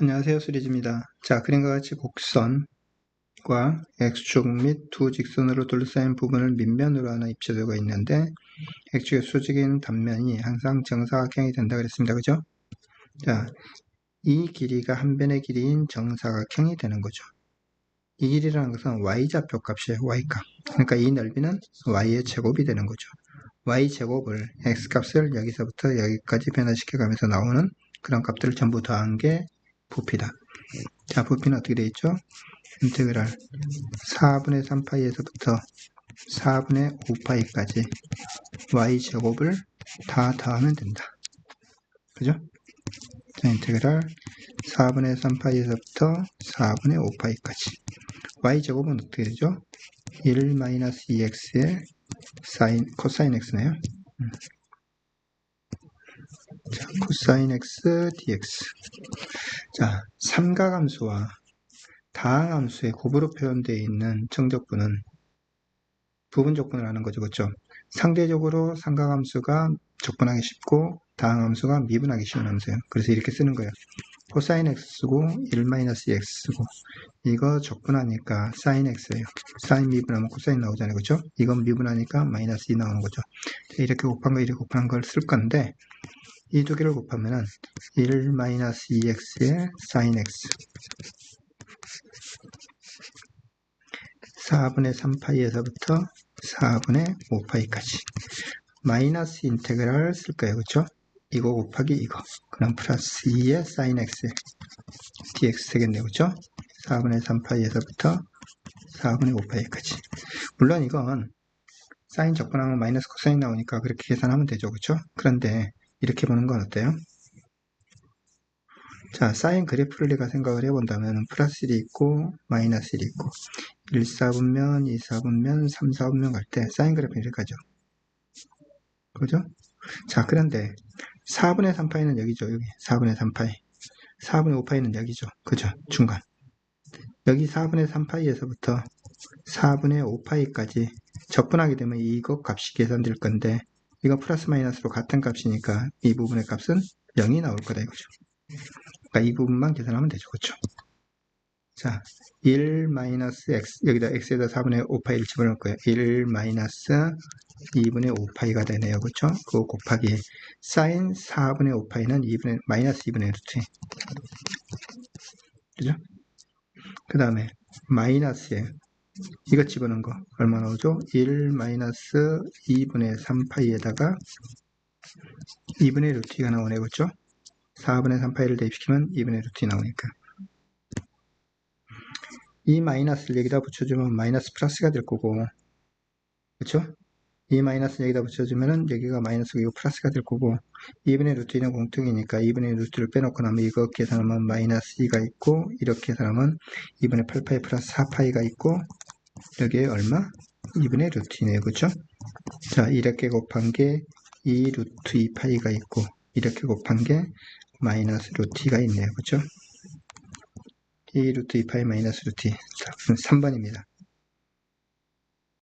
안녕하세요 수리즈입니다. 자 그림과 같이 곡선과 X축 및 두 직선으로 둘러싸인 부분을 밑면으로 하나 입체되고 있는데 X축의 수직인 단면이 항상 정사각형이 된다 그랬습니다. 그죠? 자이 길이가 한 변의 길이인 정사각형이 되는 거죠. 이 길이라는 것은 y좌표 값이에요. y값. 그러니까 이 넓이는 y의 제곱이 되는 거죠. y제곱을 x값을 여기서부터 여기까지 변화시켜 가면서 나오는 그런 값들을 전부 더한 게 부피다. 자, 부피는 어떻게 되어 있죠? 인테그랄 4분의 3파이에서부터 4분의 5파이까지 y제곱을 다 더하면 된다. 그죠? 자, 인테그랄 4분의 3파이에서부터 4분의 5파이까지 y제곱은 어떻게 되죠? 1-2x의 사인, 코사인 x네요. 음. 자, 코사인 x dx. 자, 삼가함수와 다항함수의 곱으로 표현되어 있는 정적분은 부분 적분을 하는 거죠. 그렇죠? 상대적으로 삼가함수가 적분하기 쉽고 다항함수가 미분하기 쉬운 함수예요. 그래서 이렇게 쓰는 거예요. 코사인 x고 1-x 쓰고 이거 적분하니까 사인 x예요. 사인 미분하면 코사인 나오잖아요. 그렇죠? 이건 미분하니까 마이너스 2 나오는 거죠. 이렇게 곱한 거 이렇게 곱한 걸 쓸 건데 이 두 개를 곱하면은 1-2x의 사인 x 4분의 3파이에서부터 4분의 5파이까지 마이너스 인테그랄 쓸 거예요. 그렇죠? 이거 곱하기 이거 그럼 플러스 2의 사인 x dx 되겠네요. 그렇죠? 4분의 3파이에서부터 4분의 5파이까지 물론 이건 사인 적분하면 마이너스 코사인 나오니까 그렇게 계산하면 되죠. 그렇죠? 그런데 이렇게 보는 건 어때요? 자, 사인 그래프를 내가 생각을 해본다면 플러스 1이 있고 마이너스 1이 있고 1, 4분면, 2, 4분면, 3, 4분면 갈 때 사인 그래프는 이렇게 가죠. 그죠? 자, 그런데 4분의 3파이는 여기죠. 여기 4분의 3파이. 4분의 5파이는 여기죠. 그죠? 중간. 여기 4분의 3파이에서부터 4분의 5파이까지 적분하게 되면 이것 값이 계산될 건데 이거 플러스 마이너스로 같은 값이니까 이 부분의 값은 0이 나올 거다 이거죠. 그러니까 이 부분만 계산하면 되죠. 그렇죠? 자, 1 마이너스 x 여기다 x에다 4분의 5파이를 집어넣을 거예요. 1 마이너스 2분의 5파이가 되네요. 그렇죠? 그거 곱하기 사인 4분의 5파이는 2분의 마이너스 2분의 루트. 그죠? 그 다음에 마이너스에 이거 집어넣은 거 얼마 나오죠? 1 마이너스 2분의 3파이에다가 2분의 루트 2가 나오네 그렇죠? 4분의 3파이를 대입시키면 2분의 루트 2 나오니까 이 마이너스를 여기다 붙여주면 마이너스 플러스가 될 거고 그렇죠? 이 마이너스 여기다 붙여주면은 여기가 마이너스고 이거 플러스가 될 거고 2분의 루트 2는 공통이니까 2분의 루트를 빼놓고 나면 이거 계산하면 마이너스 2가 있고 이렇게 계산하면 2분의 8파이 플러스 4파이가 있고 여기에 얼마? 2분의 루트 2네요 그렇죠? 자 이렇게 곱한 게 2 루트 2 파이가 있고 이렇게 곱한 게 마이너스 루트 2가 있네요 그렇죠? 2 루트 2 파이 마이너스 루트 2 자, 3번입니다